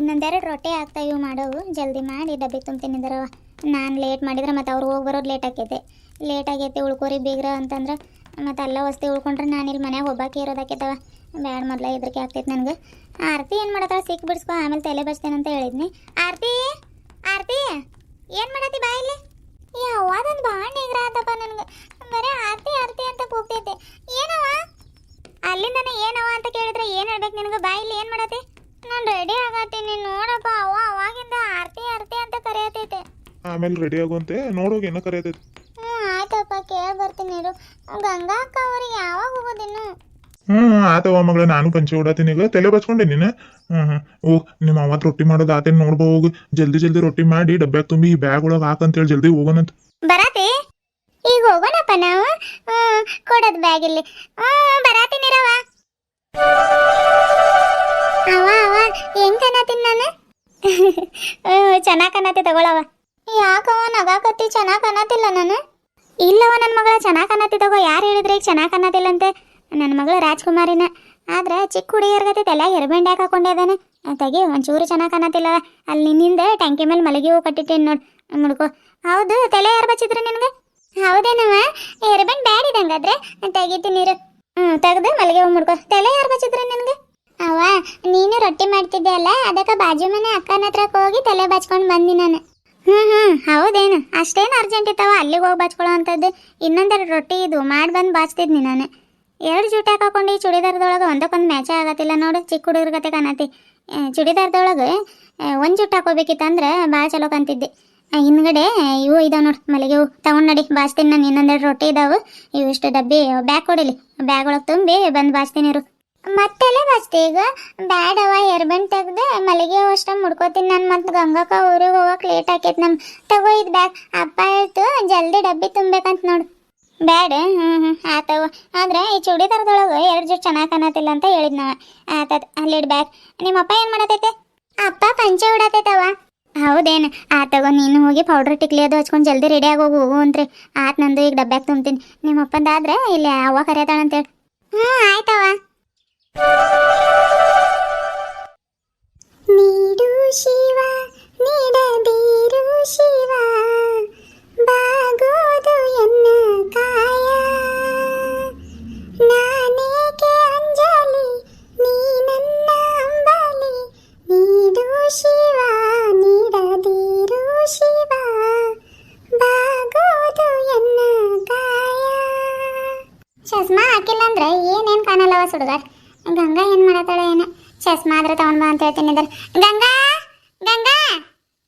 ಇನ್ನೊಂದೆರಡು ರೊಟ್ಟಿ ಆಗ್ತಾ ಇವು ಮಾಡೋವು. ಜಲ್ದಿ ಮಾಡಿ ಡಬ್ಬಿ ತುಂಬ್ತೀನಿದ್ದಾರವ ನಾನು ಲೇಟ್ ಮಾಡಿದ್ರೆ ಮತ್ತು ಅವ್ರು ಹೋಗಿ ಬರೋದು ಲೇಟ್ ಆಕೈತೆ. ಲೇಟ್ ಆಗೈತೆ ಉಳ್ಕೋರಿ ಬೀಗ್ರ ಅಂತಂದ್ರೆ ಮತ್ತು ಅಲ್ಲ ವಸ್ತಿ ಉಳ್ಕೊಂಡ್ರೆ ನಾನು ಇಲ್ಲಿ ಮನ್ಯಾಗ ಒಬ್ಬಾಕೆ ಇರೋದಾಕೈತವ ಬ್ಯಾಡ ಮೊದಲ ಇದ್ರಕ್ಕೆ ಆಗ್ತೈತೆ ನನಗೆ. ಆರತಿ ಏನು ಮಾಡತ್ತಾಳ ಸಿಕ್ಕಿ ಬಿಡಿಸ್ಕೊ, ಆಮೇಲೆ ತಲೆ ಬಚ್ತೇನೆ ಅಂತ ಹೇಳಿದ್ನಿ. ಆರತಿ ಆರತಿ, ಏನು ಮಾಡತ್ತಿ ಬಾ ಇಲ್ಲಿ? ಯಾವಾದೊಂದು ಭಾಳ ನಿಗ್ರ ಆತಪ್ಪ ನನಗೆ. ಬರೀ ಆರತಿ ಆರತಿ ಅಂತ ಕೂಗ್ತೈತೆ. ಏನವ ಅಲ್ಲಿಂದನೇ ಏನವ ಅಂತ ಕೇಳಿದ್ರೆ ಏನು ಹೇಳ್ಬೇಕು ನಿನಗೆ? ಬಾ ಇಲ್ಲಿ, ಏನು ಮಾಡತ್ತಿ? ನಾನು ರೆಡಿ ಆಗತ್ತೀನಿ ನೋಡಪ್ಪ ಅವ ಅವಾಗಿಂದ ಆರತಿ ಆರತಿ ಅಂತ ಕರೆಯತೈತೆ ಆಮೇಲೆ ರೆಡಿ ಆಗುವಂತೆ ನೋಡೋಗಿ ಏನೋ ಕರೆಯತೈತಿ ಹ್ಞೂ ಆಯ್ತಪ್ಪ ಕೇಳಿ ಬರ್ತೀನಿ ಇರು. ಗಂಗಾ ಅಕ್ಕ ಅವ್ರಿಗೆ ಯಾವಾಗ ಹೋಗೋದಿನ್ನು ಹ್ಞೂ ಆತವ ಮಗಳ ನಾನು ಪಂಚೆ ಓಡಾತೀನಿ ಈಗ. ತಲೆ ಬಚ್ಕೊಂಡೆ ನೀನು? ಹ್ಞೂ ಹ್ಞೂ ಓಹ್ ನಿಮ್ಮ ಅವತ್ತು ರೊಟ್ಟಿ ಮಾಡೋದು ಆತೇನು ನೋಡ್ಬೋ ಹೋಗು. ಜಲ್ದಿ ಜಲ್ದಿ ರೊಟ್ಟಿ ಮಾಡಿ ಡಬ್ಬ್ಯಾಗ ತುಂಬಿ ಈ ಬ್ಯಾಗ್ ಒಳಗೆ ಹಾಕಂತೇಳಿ ಜಲ್ದಿ ಹೋಗೋಣಂತ ಬರಾತಿ? ಈಗ ಹೋಗೋಣಪ್ಪ ನಾವು. ಕೊಡೋದು ಬ್ಯಾಗ್ ಇಲ್ಲಿ. ಬರಾತೀನಿ ಬರಾತೀನಿರವ ಅವ ಅವ ಹೆಂಗ್ ಕನ್ನತೀನಿ ನಾನು? ಚೆನ್ನಾಗಿ ಕನ್ನತಿ ತಗೊಳವ ಯಾಕವ ನಗಾಕತ್ತಿ ಚೆನ್ನಾಗಿ ಕಾಣತಿಲ್ಲ ನಾನು. ಇಲ್ಲವ ನನ್ನ ಮಗಳ, ಚೆನ್ನಾಗಿ ಕನ್ನತಿ ಯಾರು ಹೇಳಿದ್ರೆ ಈಗ ಚೆನ್ನಾಗಿ ಕನ್ನತಿಲ್ಲಂತೆ ನನ್ನ ಮಗಳು ರಾಜ್ಕುಮಾರಿನ. ಆದ್ರೆ ಚಿಕ್ಕ ಹುಡುಗಿಯರ್ಗತೆ ತಲೆ ಎರ್ಬೆಂಡ್ ಯಾಕೆ ಹಾಕೊಂಡಿದ್ದಾನೆ ತೆಗಿ, ಒಂಚೂರು ಚೆನ್ನಾಗಿ ಕಾಣತಿಲ್ಲ ಅಲ್ಲಿ ನಿನ್ನಿಂದ ಟ್ಯಾಂಕಿ ಮೇಲೆ ಮಲಗಿ ಹೂ ಕಟ್ಟಿಟ್ಟೇನು ನೋಡಿ, ಮುಡ್ಕೋ. ಹೌದು, ತಲೆ ಯಾರು ಬಚ್ಚಿದ್ರು ನಿನಗೆ? ಹೌದೇನವ? ಎರ್ಬೆಂಡ್ ಬ್ಯಾಡ್ ಇದಂಗಾದ್ರೆ ತೆಗಿತೀನಿ ನೀರು ಹ್ಞೂ ತೆಗೆದು ಮಲಗಿ ಹೂ ಮುಡ್ಕೋ. ತಲೆ ಯಾರು ಬಚ್ಚಿದ್ರು ನಿನಗೆ? ಅವ ನೀನು ರೊಟ್ಟಿ ಮಾಡ್ತಿದ್ದೆ ಅಲ್ಲ, ಅದಕ್ಕೆ ಬಾಜು ಮನೆ ಅಕ್ಕನ ಹತ್ರಕ್ಕೆ ಹೋಗಿ ತಲೆ ಬಚ್ಕೊಂಡು ಬಂದಿ ನಾನು. ಹ್ಞೂ ಹ್ಮ್, ಹೌದೇನು. ಅಷ್ಟೇನು ಅರ್ಜೆಂಟ್ ಇತ್ತವ ಅಲ್ಲಿಗೆ ಹೋಗಿ ಬಾಚ್ಕೊಳ್ಳೋ ಅಂಥದ್ದು. ಇನ್ನೊಂದೆರಡು ರೊಟ್ಟಿ ಇದು. ಮಾಡಿ ಬಂದು ಬಾಚ್ತಿದ್ನಿ ನಾನು. ಎರಡು ಜೂಟ್ ಹಾಕೊಂಡು ಈ ಚೂಡಿದಾರದೊಳಗೆ ಒಂದಕ್ಕೊಂದು ಮ್ಯಾಚೇ ಆಗತ್ತಿಲ್ಲ ನೋಡು. ಚಿಕ್ಕ ಹುಡುಗರ ಕತೆ ಕಾಣತಿ ಚುಡಿದಾರದೊಳಗೆ ಒಂದು ಜುಟ್ಟು ಹಾಕೋಬೇಕಿತ್ತಂದ್ರೆ ಭಾಳ ಚಲೋ ಕಾಣ್ತಿದ್ದೆ. ಹಿಂದ್ಗಡೆ ಇವು ಇದಾವೆ ನೋಡಿ. ಮಲ್ಲಿಗೆ ಹೂ. ತಗೊಂಡು ನಡಿ, ಬಾಚ್ತೀನಿ ನಾನು. ಇನ್ನೊಂದೆರಡು ರೊಟ್ಟಿ ಇದಾವೆ. ಇವು ಇಷ್ಟು ಡಬ್ಬಿ ಬ್ಯಾಗ್ ಕೊಡಿಲಿ. ಬ್ಯಾಗ್ ಒಳಗೆ ತುಂಬಿ ಬಂದು ಬಾಚ್ತೀನಿ ಇರು. ಮತ್ತೆಲ್ಲ ಬಾಚ್ತಿ ಈಗ ಬ್ಯಾಡವ ಎರ್ಬೆಂಡ್ ತೆಗ್ದು ಮಲ್ಲಿಗೆ ಅಷ್ಟ ಮುಡ್ಕೋತೀನಿ. ನಾನು ಮತ್ತೆ ಗಂಗಕ್ಕ ಊರಿಗೆ ಹೋಗಕ್ಕೆ ಲೇಟ್ ಆಕೈತಿ ನಮ್. ತಗೋ ಇದು ಬ್ಯಾಗ್ ಅಪ್ಪ ಹೇಳ್ತು, ಜಲ್ದಿ ಡಬ್ಬಿ ತುಂಬೇಕಂತ ನೋಡು. ಬ್ಯಾಡ ಹ್ಞೂ ಹ್ಞೂ ಆತವ ಆದ್ರೆ ಈ ಚೂಡಿದಾರದೊಳಗೆ ಎರಡು ಜೊತೆ ಚೆನ್ನಾಗಿ ಕಾಣತಿಲ್ಲ ಅಂತ ಹೇಳಿದ್ನವ. ಆತದ ಅಲ್ಲಿಡ್ ಬ್ಯಾಗ್ ನಿಮ್ಮಪ್ಪ ಏನು ಮಾಡತೈತೆ? ಅಪ್ಪ ಪಂಚೆ ಉಡತೈತವ ಹೌದೇನು? ತಗೋ, ನೀನು ಹೋಗಿ ಪೌಡ್ರ್ ಟಿಕ್ಲಿ ಅದು ಹಚ್ಕೊಂಡು ಜಲ್ದಿ ರೆಡಿ ಆಗೋಗು, ಹೋಗು ಅಂತ್ರಿ. ಆತ್ ನಂದು ಈಗ ಡಬ್ಬ್ಯಾಗ ತುಂಬ್ತೀನಿ. ನಿಮ್ಮಪ್ಪಂದಾದ್ರೆ ಇಲ್ಲಿ ಅವ್ವ ಕರೆಯತಾಳಂತೇಳಿ ಹ್ಞೂ ಆಯ್ತವ ಚಸ್ಮಾ ಹಾಕಿಲ್ಲ ಅಂದ್ರೆ ಏನೇನು ಕಾಣಲ್ಲವ ಸುಡುಗಾರ್ ಗಂಗಾ ಏನು ಮಾಡತ್ತಾಳೆ ಏನು? ಚಸ್ಮಾ ಆದ್ರೆ ತಗೊಂಡ್ ಬಾ ಅಂತ ಹೇಳ್ತೀನಿ ಗಂಗಾ ಗಂಗಾ!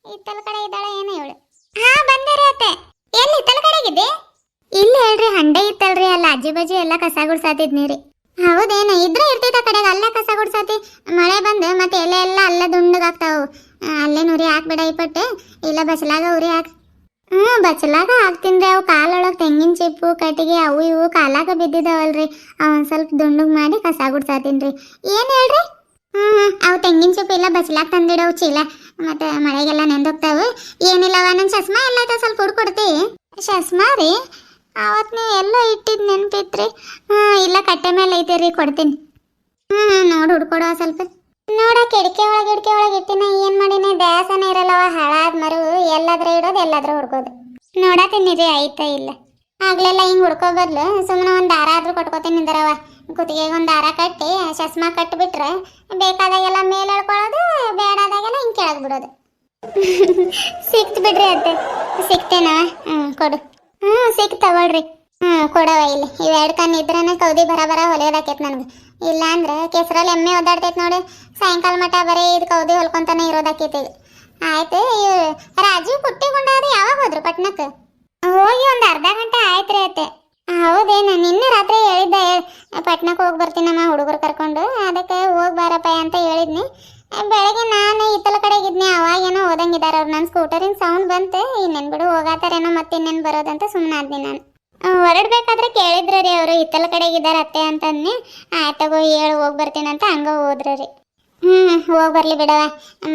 ಇತ್ತಲ ಕಡೆ ಇದ್ದಾಳೆ ಏನು ಇವಳು. ಹಾ ಬಂದೇರಿ ಅತ್ತೆ. ಎಲ್ಲಿ ಇತ್ತಲ ಕಡೆಗಿದ್ದೆ? ಇಲ್ಲಿ ಹೇಳ್ರಿ, ಹಂಡೆ ಇತ್ತಲ್ರಿ ಅಲ್ಲ ಅಜ್ಜಿ ಬಜ್ಜಿ ಎಲ್ಲ ಕಸ ಗುಡ್ಸಾತಿದ್ನಿ ರೀ. ಹೌದೇನ? ಇದ್ರೆ ಇರ್ತೈತ ಕಡೆಗೆ, ಅಲ್ಲೇ ಕಸ ಗುಡ್ಸಾತಿ. ಮಳೆ ಬಂದು ಮತ್ತೆ ಎಲೆ ಎಲ್ಲ ಅಲ್ಲೇ ದುಂಡಗಾಗ್ತಾವು. ಅಲ್ಲೇ ನುರಿ ಹಾಕ್ಬೇಡ ಪಟ್ಟೆ. ಇಲ್ಲ, ಬಸಲಾಗ ಉರಿ ಹಾಕ್ ಹ್ಞೂ, ಬಚ್ಚಲಾಗ ಹಾಕ್ತೀನಿ ಅವು ಕಾಲೊಳಗೆ ತೆಂಗಿನ ಚಿಪ್ಪು, ಕಟ್ಟಿಗೆ ಅವು ಇವು ಕಾಲಾಗ ಬಿದ್ದಿದಾವಲ್ರಿ. ಅವನ್ ಸ್ವಲ್ಪ ದುಂಡುಗ್ ಮಾಡಿ ಕಸ ಗುಡ್ಸಾತೀನಿ ರೀ ಏನು ಹೇಳ್ರಿ? ಹ್ಞೂ ಹ್ಞೂ ಅವು ತೆಂಗಿನ ಚಿಪ್ಪು ಇಲ್ಲ, ಬಚ್ಚಲಾಗ ತಂದಿಡವು ಚೀಲ. ಮತ್ತೆ ಮಳೆಗೆಲ್ಲ ನೆಂದೋಗ್ತಾವೆ. ಏನಿಲ್ಲವ ನನ್ನ ಚಸ್ಮಾ ಎಲ್ಲ ಸ್ವಲ್ಪ ಹುಡ್ಕೊಡ್ತಿ ಚಸ್ಮಾ ರೀ? ಅವತ್ತು ನೀವು ಎಲ್ಲ ಇಟ್ಟಿದ್ದು ನೆನಪಿತ್ರಿ. ಹಾಂ ಇಲ್ಲ, ಕಟ್ಟೆ ಮೇಲೆ ಐತೆ ರೀ ಕೊಡ್ತೀನಿ ಹ್ಞೂ ನೋಡಿ ಹುಡ್ಕೊಡುವ ಸ್ವಲ್ಪ. ನೋಡ, ಕಿಟಕಿ ಒಳಗೆ ಕಿಡಕಿ ಒಳಗೆ ಇಟ್ಟಿನ, ಏನು ಮಾಡಿನಿ ಎಲ್ಲಾದ್ರ ಇಡೋದು, ಎಲ್ಲಾದ್ರೂ ಹುಡ್ಕೋದು. ನೋಡತೀನಿ ರೀ ಐತ ಇಲ್ಲ. ಆಗ್ಲೆಲ್ಲ ಹಿಂಗ್ ಹುಡ್ಕೋ ಬದ್ಲು ಸುಮ್ಮನೆ ಒಂದ್ ದಾರ ಆದ್ರೂ ಕೊಟ್ಕೋತೀನಿ ನಿಂದರವ ಕುತ್ತಿಗೆಗೆ ಒಂದ್ ದಾರ ಕಟ್ಟಿ, ಚಸ್ಮಾ ಕಟ್ಬಿಟ್ರೆ ಬೇಕಾದಾಗೆಲ್ಲ ಮೇಲೆ ಹೇಳ್ಕೊಳ್ಳೋದು ಬೇಡಾದಾಗೆಲ್ಲ ಹಿಂಗ್ ಕೆಳಗ್ ಬಿಡೋದು. ಸಿಕ್ತು ಬಿಡ್ರಿ ಅತ್ತೆ. ಸಿಕ್ತೇನಾ? ಹ್ಮ್, ಕೊಡು. ಹ್ಮ್ ಸಿಕ್ ತಗೊಳ್ರಿ. ಹ್ಮ್, ಕೊಡವ ಇಲ್ಲಿ. ಇವೆರಡು ಕಣ್ಣು ಇದ್ರನ ಕೌದಿ ಬರ ಬರ ಹೊಲಿಯೋದಾಕೈತೆ ನನಗೆ. ಇಲ್ಲ ಅಂದ್ರೆ ಕೆಸರಲ್ಲಿ ಎಮ್ಮೆ ಓದಾಡ್ತೈತ್ ನೋಡಿ. ಸಾಯಂಕಾಲ ಮಟ ಬರೀ ಇದು ಕೌದಿ ಹೊಲ್ಕೊಂತಾನೆ ಇರೋದಾಕೈತೆ. ಆಯ್ತು ಇವ್ರು ರಾಜೀವ್ ಪುಟ್ಟಿಗೊಂಡಾದ್ರೆ ಯಾವಾಗ ಹೋದ್ರು ಪಟ್ನಕ್ಕೆ? ಹೋಗಿ ಒಂದು ಅರ್ಧ ಗಂಟೆ ಆಯ್ತು ರೀ ಅತ್ತೆ. ಹೌದೇನು, ನಿನ್ನೆ ರಾತ್ರಿ ಹೇಳಿದ್ದೆ ಪಟ್ನಕ್ಕೆ ಹೋಗಿ ಬರ್ತೀನಮ್ಮ ಹುಡುಗರು ಕರ್ಕೊಂಡು, ಅದಕ್ಕೆ ಹೋಗಿ ಬಾರಪ್ಪ ಅಂತ ಹೇಳಿದ್ನಿ. ಬೆಳಗ್ಗೆ ನಾನು ಇತ್ತಲ ಕಡೆಗಿದ್ನಿ, ಅವಾಗೇನೋ ಓದಂಗಿದ್ದಾರೆ ಅವ್ರು ನನ್ನ ಸ್ಕೂಟರಿನ ಸೌಂಡ್ ಬಂತು, ಇನ್ನೇನು ಬಿಡು, ಹೋಗಾತಾರೇನೋ ಮತ್ತೆ ಇನ್ನೇನು ಬರೋದಂತ ಸುಮ್ಮನೆ ಆದ್ನಿ ನಾನು. ಹೊರಡ್ಬೇಕಾದ್ರೆ ಕೇಳಿದ್ರು ರೀ ಅವರು ಇತ್ತಲ ಕಡೆಗಿದ್ದಾರೆ ಅತ್ತೆ ಅಂತಂದ್ನಿ ಆಯ್ತಗೋ ಹೇಳಿ, ಹೋಗಿ ಬರ್ತೀನಿ ಅಂತ ಹಂಗ ಹೋದ್ರು ರೀ. ಹ್ಞೂ ಹೋಗಿ ಬರಲಿ ಬಿಡವ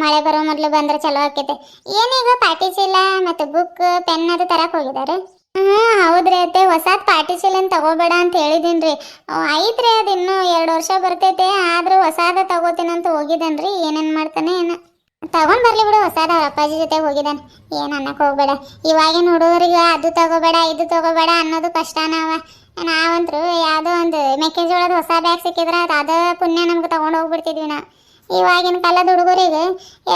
ಮಳೆ ಬರೋ ಮೊದಲು ಬಂದ್ರೆ ಚಲೋ ಆಕೈತೆ. ಏನೀಗ ಪಾಟಿ ಚೀಲ ಮತ್ತು ಬುಕ್ ಪೆನ್ ಅದು ತರಕ್ಕೆ ಹೋಗಿದ್ದಾರೆ ಹ್ಞೂ ಹೌದ್ರಿ ಅತ್ತೆ, ಹೊಸಾದ್ ಪಾಟಿ ಚೀಲನ ತಗೋಬೇಡ ಅಂತ ಹೇಳಿದೀನಿ ರೀ ಐತ್ರಿ ಅದು ಇನ್ನು ಎರಡು ವರ್ಷ ಬರ್ತೈತೆ, ಆದ್ರೂ ಹೊಸಾದ ತಗೋತೀನಿ ಅಂತ ಹೋಗಿದನ್ರಿ. ರೀ ಏನೇನು ಮಾಡ್ತಾನೆ ಏನು. ತಗೊಂಡ್ ಬರ್ಲಿ ಬಿಡು, ಹೊಸಾದ ಅವ್ರ ಅಪ್ಪಾಜಿ ಜೊತೆ ಹೋಗಿದ್ದಾನೆ ಏನ್ ಅನ್ನಕ್ಕೆ ಹೋಗ್ಬೇಡ. ಇವಾಗಿನ ಹುಡುಗರಿಗೆ ಅದು ತಗೋಬೇಡ, ಇದು ತಗೋಬೇಡ ಅನ್ನೋದು ಕಷ್ಟನವ ನಾವಂತ್ರು ಯಾವ್ದೋ ಒಂದು ಮೆಕ್ಕೆಜೋಳದ ಹೊಸ ಬ್ಯಾಗ್ ಸಿಕ್ಕಿದ್ರೆ ಅದು ಪುಣ್ಯ ನಮ್ಗೆ ತಗೊಂಡು ಹೋಗ್ಬಿಡ್ತಿದ್ವಿ ನಾ ಇವಾಗಿನ ಕಾಲದ ಹುಡುಗರಿಗೆ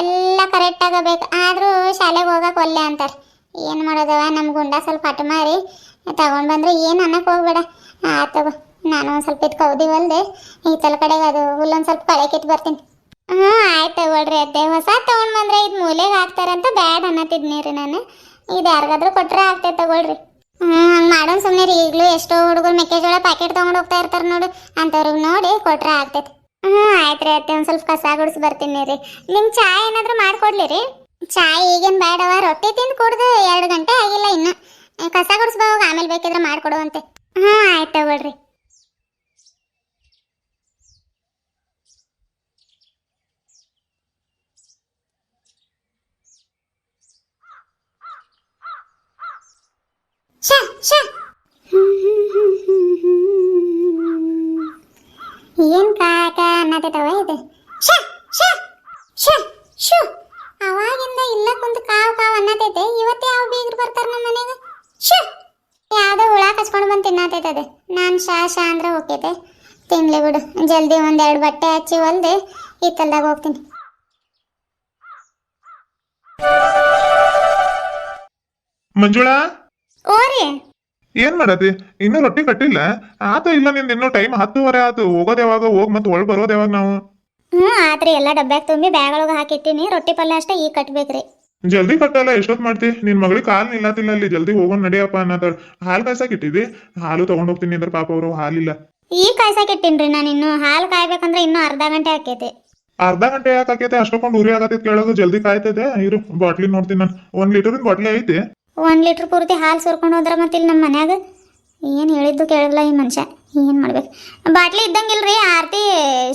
ಎಲ್ಲ ಕರೆಕ್ಟ್ ಆಗಬೇಕು. ಆದರೂ ಶಾಲೆಗೆ ಹೋಗಕ್ಕೆ ಒಲ್ಲೆ ಅಂತಾರೆ. ಏನು ಮಾಡೋದವ? ನಮ್ಮ ಗುಂಡ ಸ್ವಲ್ಪ ಹಠ ಮಾರಿ ತಗೊಂಡು ಬಂದ್ರೆ ಏನು ಅನ್ನಕ್ಕೆ ಹೋಗ್ಬೇಡ. ತಗೋ, ನಾನು ಒಂದು ಸ್ವಲ್ಪ ಇದು ಕೌದಿ ಈ ತಲೆ ಕಡೆಗೆ ಅದು ಹುಲ್ಲೊಂದು ಸ್ವಲ್ಪ ಕಳೆ ಕಿತ್ತು ಬರ್ತೀನಿ. ಹ್ಞೂ ಆಯ್ತು ತಗೊಳ್ರಿ ಅದೇ ಹೊಸ ತೊಗೊಂಡು ಬಂದ್ರೆ ಇದು ಮೂಲೆಗೆ ಹಾಕ್ತಾರಂತ ಬ್ಯಾಡ್ ಅನ್ನತ್ತಿದ್ನಿ ರೀ ನಾನು. ಇದು ಯಾರಿಗಾದ್ರೂ ಕೊಟ್ಟರೆ ಆಗ್ತೈತೆ ತಗೊಳ್ರಿ. ಹ್ಞೂ ಹಂಗೆ ಮಾಡೋಣ ಸುಮ್ಮನೆ ರೀ ಈಗಲೂ ಎಷ್ಟೋ ಹುಡುಗರು ಮೆಕ್ಕೆಜೋಳ ಪ್ಯಾಕೆಟ್ ತೊಗೊಂಡು ಹೋಗ್ತಾ ಇರ್ತಾರೆ ನೋಡು. ಅಂಥವ್ರಿಗೆ ನೋಡಿ ಕೊಟ್ಟರೆ ಆಗ್ತೈತೆ. ಹ್ಞೂ ಆಯ್ತು ರೀ ಒಂದು ಸ್ವಲ್ಪ ಕಸ ಗುಡಿಸಿ ಬರ್ತೀನಿ ರೀ. ನಿಮ್ಗೆ ಚಾ ಏನಾದರೂ ಮಾಡಿಕೊಡ್ಲಿ ರೀ. ಚಾ ಈಗೇನು ಬೇಡವ ರೊಟ್ಟಿ ತಿಂದು ಕುಡ್ದು ಎರಡು ಗಂಟೆ ಆಗಿಲ್ಲ ಇನ್ನು. ಕಸ ಗುಡಿಸ್ಬಾ ಆಮೇಲೆ ಬೇಕಿದ್ರೆ ಮಾಡಿಕೊಡುವಂತೆ ಹ್ಞೂ ಆಯ್ತು ತಗೊಳ್ರಿ. ಶ ಶ ಕಾಕ ಅನ್ನತೈತವ ಇದು? ಶ ಶ ಶ ಶು ಅವಾಗಿಂದ ಇಲ್ಲ ಕುಂತ ಕಾವು ಕಾವ್ ಅನ್ನತೈತೆ ಇವತ್ತು ಯಾವ ಬೀಗ್ರು ಬರ್ತಾರ ನಮ್ಮ ಮನೆಗೆ. ಶು ಯಾವ್ದೋ ಹುಳ ಕಚ್ಕೊಂಡು ಬಂದು ತಿನ್ನತೈತೆ ಅದು. ನಾನು ಶಾ ಶಾ ಅಂದ್ರೆ ಹೋಗ್ತೈತೆ ತಿನ್ಲಿ ಬಿಡು. ಜಲ್ದಿ ಒಂದೆರಡು ಬಟ್ಟೆ ಹಚ್ಚಿ ಈ ಹಿತ್ತಲ್ದಾಗ ಹೋಗ್ತೀನಿ. ಮಂಜುಳಾ? ಓರಿ ಏನ್ ಮಾಡತಿ ಇನ್ನೂ ರೊಟ್ಟಿ ಕಟ್ಟಿಲ್ಲ. ಆತ ಇಲ್ಲ ನಿಂದ ಇನ್ನೂ ಟೈಮ್ ಹತ್ತುವರೆ ಆತು. ಹೋಗೋದ್ ಯಾವಾಗ? ಹೋಗ್ ಮತ್ತೆ ಒಳಗ್ ಬರೋದ್ ಯಾವಾಗ ನಾವು? ಹ್ಮ್ ಆತ್ರಿ ಎಲ್ಲಾ ಡಬ್ಬ್ಯಾಗ ತುಂಬಿ ಬ್ಯಾಗ್ ಒಳಗ ಹಾಕಿಟ್ಟಿನಿ. ರೊಟ್ಟಿ ಪಲ್ಯ ಅಷ್ಟೇ ಈಗ ಕಟ್ಬೇಕ್ರಿ. ಜಲ್ದಿ ಕಟ್ಟಲ್ಲ ಎಷ್ಟೊತ್ ಮಾಡ್ತಿ? ನಿನ್ ಮಗಳಿಗೆ ಕಾಲ್ ನಿಲ್ಲತಿಲ್ಲ ಅಲ್ಲಿ. ಜಲ್ದಿ ಹೋಗೋಣ ನಡಿಯಪ್ಪ ಅನ್ನೋದ್. ಹಾಲು ಕಾಯ್ಸಕ್ ಇಟ್ಟಿದ್ದಿ? ಹಾಲು ತಗೊಂಡ್ ಹೋಗ್ತೀನಿ ಅಂದ್ರೆ ಪಾಪ ಅವರು ಹಾಲಿಲ್ಲ. ಈ ಕಾಯ್ಸಕ್ಕೆ ಇಟ್ಟಿನ್ರಿ ನಾನು ಇನ್ನು. ಹಾಲು ಕಾಯ್ಬೇಕಂದ್ರೆ ಇನ್ನೂ ಅರ್ಧ ಗಂಟೆ ಆಕೈತಿ ಅರ್ಧ ಗಂಟೆ ಯಾಕೆ ಆಕೈತೆ ಅಷ್ಟೊಂದು ಉರಿ ಆಗತ್ತೆ ಕೇಳೋದು. ಜಲ್ದಿ ಕಾಯ್ತದೆ. ಇರು ಬಾಟ್ಲಿ ನೋಡ್ತೀನಿ ನಾನು. ಒಂದ್ ಲೀಟರ್ ಬಾಟ್ಲಿ ಐತಿ. ಒಂದು ಲೀಟ್ರ್ ಪೂರ್ತಿ ಹಾಲು ಸುರ್ಕೊಂಡು ಹೋದ್ರೆ ಮತ್ತೆ ಇಲ್ಲಿ ನಮ್ಮ ಮನ್ಯಾಗ ಏನು ಹೇಳಿದ್ದು ಕೇಳಿಲ್ಲ ಈ ಮನುಷ್ಯ. ಏನು ಮಾಡ್ಬೇಕು? ಬಾಟ್ಲಿ ಇದ್ದಂಗಿಲ್ರಿ ಆರ್ತಿ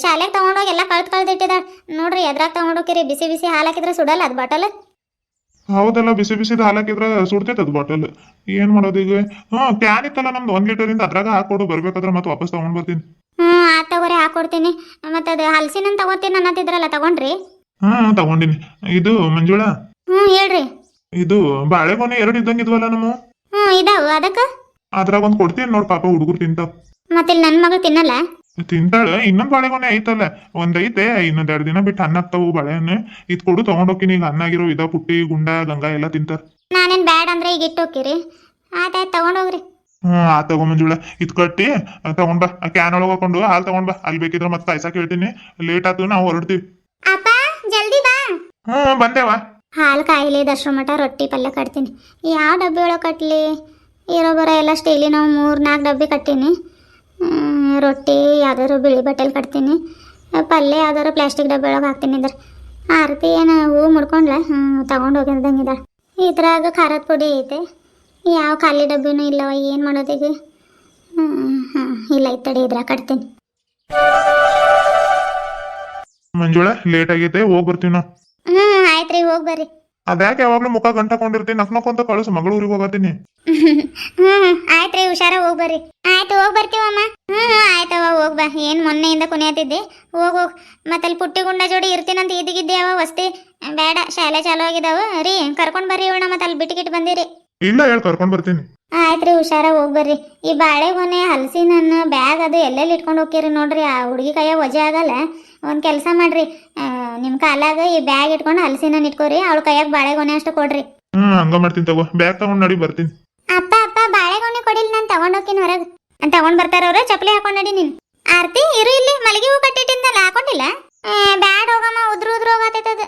ಶಾಲೆಗೆ ತೊಗೊಂಡೋಗಿ ಎಲ್ಲ ಕಳ್ದು ಕಳ್ದು ಇಟ್ಟಿದ. ನೋಡ್ರಿ ಎದ್ರಾಗ ತೊಗೊಂಡೋಗಿರಿ ಬಿಸಿ ಬಿಸಿ ಹಾಲು ಹಾಕಿದ್ರೆ ಸುಡಲ್ಲ ಅದು ಬಾಟಲ್. ಹೌದಲ್ಲ ಬಿಸಿ ಬಿಸಿ ಹಾಲು ಹಾಕಿದ್ರೆ ಸುಡ್ತೈತೆ ಅದು ಬಾಟಲ್. ಏನು ಮಾಡೋದು ಈಗ? ಹ್ಞೂ ಕ್ಯಾನ್ ಇತ್ತಲ್ಲ ನಮ್ದು ಒಂದು ಲೀಟರ್ ಇಂದ ಅದ್ರಾಗ ಹಾಕೊಡು ಬರ್ಬೇಕಾದ್ರೆ ಮತ್ತೆ ವಾಪಸ್ ತೊಗೊಂಡು ಬರ್ತೀನಿ. ಹ್ಞೂ ಆ ತಗೋರಿ ಹಾಕೊಡ್ತೀನಿ. ಮತ್ತೆ ಅದು ಹಲಸಿನ ತಗೋತೀನಿ ಅನ್ನತ್ತಿದ್ರಲ್ಲ ತಗೊಂಡ್ರಿ. ಹಾಂ ತಗೊಂಡಿನಿ. ಇದು ಮಂಜುಳಾ? ಹ್ಞೂ ಹೇಳ್ರಿ. ಇದು ಬಾಳೆಗೊನೆ ಎರಡು ಇದ್ದಂಗ ಇದ್ವಲ್ಲ ನಮ್ಮ? ಹ್ಞೂ ಇದಾವ ಅದಕ್ಕ? ಅದ್ರಾಗ ಒಂದ್ ಕೊಡ್ತೀನಿ ನೋಡ್ ಪಾಪ ಹುಡುಗರು ತಿಂತಾವ್ ಮತ್ತೆ ನನ್ ನನ್ನ ಮಗಳು ತಿನ್ನಲ್ಲ? ತಿಂತಾಳ ಇನ್ನೊಂದ್ ಬಾಳೆಗೊನೆ ಐತಲ್ಲ. ಒಂದ್ ಐತೆ ಇನ್ನೊಂದ್ ಎರಡ್ ದಿನ ಬಿಟ್ಟು ಅನ್ನ ಆಗ್ತಾವು ಬಾಳೆಹಣ್ಣೆ ಇದ್ ಕೊಡು ತಗೊಂಡೋಗ್ತೀನಿ ಈಗ ಅನ್ನಾಗಿರೋ ಇದ ಪುಟ್ಟಿ ಗುಂಡ ಗಂಗಾ ಎಲ್ಲ ತಿಂತಾರ. ನಾನೇನ್ ಬ್ಯಾಡ್ ಅಂದ್ರೆ ಈಗ ಇಟ್ಟು ಹೋಗಿರಿ. ಆಯ್ತಾಯ್ತು ತಗೊಂಡೋಗ್ರಿ ಹ್ಮ್ ಆ ತಗೊಂಬಂಜುಳ ಇದ್ ಕಟ್ಟಿ ತಗೊಂಡ್ ಬಾ. ಕ್ಯಾನ್ ಒಳಗ್ ಹಾಕೊಂಡು ಹಾಲ್ ತಗೊಂಡ್ ಬಾ. ಅಲ್ಲಿ ಬೇಕಿದ್ರೆ ಮತ್ತೆ ಕಾಯ್ಸಾಕ್ ಹೇಳ್ತೀನಿ. ಲೇಟ್ ಆತು ನಾವು ಹೊರಡ್ತೀವಿ. ಅಪ್ಪ ಜಲ್ದಿ ಬಾ. ಹ್ಮ್ ಬಂದೇವ ಹಾಲು ಕಾಯಿಲೆ ದಸರ ಮಠ ರೊಟ್ಟಿ ಪಲ್ಯ ಕಟ್ತೀನಿ. ಯಾವ ಡಬ್ಬಿ ಒಳಗೆ ಕಟ್ಟಲಿ ಇರೋ ಬರೋ ಎಲ್ಲ ಸ್ಟೀಲಿ ನಾವು ಮೂರು ನಾಲ್ಕು ಡಬ್ಬಿ ಕಟ್ಟೀನಿ. ರೊಟ್ಟಿ ಯಾವ್ದಾದ್ರು ಬಿಳಿ ಬಟ್ಟೆಲಿ ಕಟ್ತೀನಿ. ಪಲ್ಯ ಯಾವ್ದಾದ್ರು ಪ್ಲಾಸ್ಟಿಕ್ ಡಬ್ಬಿ ಒಳಗೆ ಹಾಕ್ತೀನಿ ಇದ್ರ. ಆರತಿ ಏನು ಹೂವು ಮುಡ್ಕೊಂಡ್ಲ? ಹ್ಞೂ ತಗೊಂಡು ಹೋಗಿದ್ದಂಗಿದ ಇದ್ರಾಗ ಖಾರದ ಪುಡಿ ಐತೆ. ಯಾವ ಖಾಲಿ ಡಬ್ಬಿನೂ ಇಲ್ಲವ ಏನು ಮಾಡೋದೀಗ? ಹಾಂ ಇಲ್ಲ ಇತ್ತಡಿ ಇದ್ರಾಗ ಕಟ್ತೀನಿ. ಮಂಜುಳ ಲೇಟ್ ಆಗೈತೆ ಹೋಗ್ ಬರ್ತೀವಿ ನಾವು ಹ್ಞೂ ಆಯ್ತು ರೀ ಹೋಗಿ ಬರ್ರಿ. ಅದ್ಯಾಕೆ ಯಾವಾಗ್ಲೂ ಮುಖ ಗಂಟಕೊಂಡಿರ್ತೀನಿ ನಕ್ ನಕ್ಕೊಂತ ಕಳಿಸು. ಮಗಳೂರಿಗೆ ಹೋಗತ್ತೀನಿ. ಹ್ಮ್ ಆಯ್ತ್ರಿ ಹುಷಾರ ಹೋಗ್ ಬರ್ರಿ. ಆಯ್ತು ಹೋಗ್ ಬರ್ತೀವಮ್ಮ. ಹ್ಮ್ ಆಯ್ತವ ಹೋಗ್ ಬಾ. ಏನ್ ಮೊನ್ನೆಯಿಂದ ಕುಣಿಯತ್ತಿದ್ದೆ ಹೋಗ್ ಹೋಗ್. ಮತ್ತಲ್ಲಿ ಪುಟ್ಟಿ ಗುಂಡ ಜೋಡಿ ಇರ್ತೀನಂತ ಇದಿಗಿದ್ದೆ ಅವ ವಸ್ತಿ. ಬೇಡ ಶಾಲೆ ಚಾಲು ಆಗಿದಾವ. ರೀ ಕರ್ಕೊಂಡ್ ಬರ್ರಿ ಇವಣ್ಣ ಮತ್ತೆ ಅಲ್ಲಿ ಬಿಟ್ಟಿಗಿಟ್ಟು ಬಂದಿರಿ. ಇಲ್ಲ ಹೇಳಿ ಕರ್ಕೊಂಡ್ ಬರ್ತೀನಿ. ಆಯ್ತು ರೀ ಹುಷಾರ ಹೋಗ್ಬರ್ರಿ ಈ ಬಾಳೆಗೊನೆ ಹಲಸಿನ ಬ್ಯಾಗ್ ಅದು ಎಲ್ಲೆಲ್ಲಿ ಇಟ್ಕೊಂಡು ಹೋಗ್ತೀರಿ ನೋಡ್ರಿ ಆ ಹುಡುಗಿ ಕೈಯ ವಜೆ ಆಗಲ್ಲ. ಒಂದು ಕೆಲಸ ಮಾಡ್ರಿ. ನಿಮ್ಮ ಕಾಲಾಗ ಈ ಬ್ಯಾಗ್ ಇಟ್ಕೊಂಡು ಹಲಸಿನ ಇಟ್ಕೋರಿ ಅವಳ ಕೈಯಾಗ ಬಾಳೆಗೊನೆ ಅಷ್ಟು ಕೊಡ್ರಿ. ಹ್ಮ್ ಹಂಗ ಮಾಡ್ತೀನಿ ತಗೋ. ಬ್ಯಾಗ್ ತಗೊಂಡ್ ನಡಿ ಬರ್ತೀನಿ. ಅಪ್ಪ ಅಪ್ಪ ಬಾಳೆಗೊನೆ ಕೊಡಿಲ್ಲ ನಾನು ತಗೊಂಡ್ ಹೋಗ್ತೀನಿ ಹೊರಗೆ. ತಗೊಂಡ್ ಬರ್ತಾರವ್ರು ಚಪ್ಪಲಿ ಹಾಕೊಂಡ್ ನಡಿ ನೀನು. ಆರ್ತಿ ಇರು ಇಲ್ಲಿ ಮಲಗಿ ಹೂ ಕಟ್ಟಿಟ್ಟಿಂದಲ್ಲ ಹಾಕೊಂಡಿಲ್ಲ. ಬ್ಯಾಡ್ ಹೋಗಮ್ಮ ಉದ್ರು ಉದ್ರು ಹೋಗತೈತದ